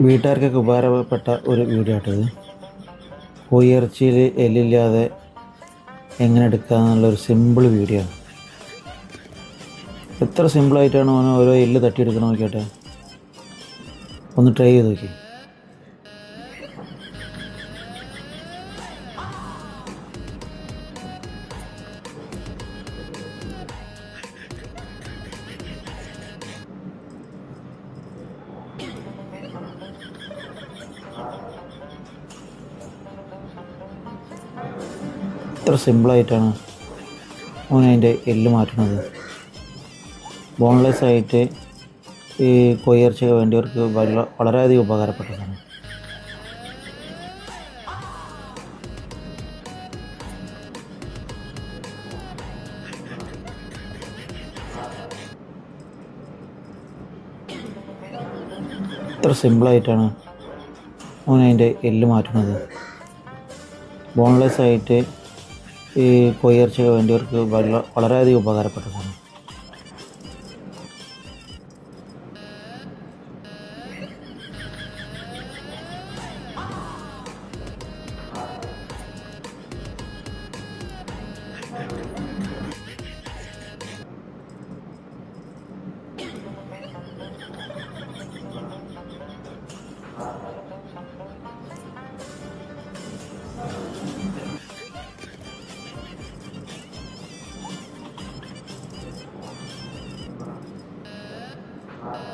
വീട്ടുകാർക്കൊക്കെ ഉപകാരപ്പെട്ട ഒരു വീഡിയോ ആട്ടത് എല്ലില്ലാതെ എങ്ങനെ എടുക്കുക എന്നുള്ളൊരു സിമ്പിൾ വീഡിയോ ആണ് എത്ര സിമ്പിളായിട്ടാണ് ഓരോ എല്ല് തട്ടിയെടുക്കണം നോക്കിയാട്ടെ? ഒന്ന് ട്രൈ ചെയ്ത് നോക്കി എത്ര സിമ്പിളായിട്ടാണ് അതിന്റെ എല്ല് മാറ്റുന്നത്. ബോൺലെസ് ആയിട്ട് ഈ കൊയ്യർച്ചയൊക്കെ വേണ്ടിയവർക്ക് വള- വളരെയധികം ഉപകാരപ്പെട്ടതാണ്. എത്ര സിമ്പിളായിട്ടാണ് അതിന്റെ എല്ല് മാറ്റുന്നത്. ബോൺലെസ് ആയിട്ട് ഈ കോയർച്ചയ്ക്ക് വേണ്ടിയവർക്ക് വളരെയധികം ഉപകാരപ്പെട്ടതാണ് Thank you. Amen.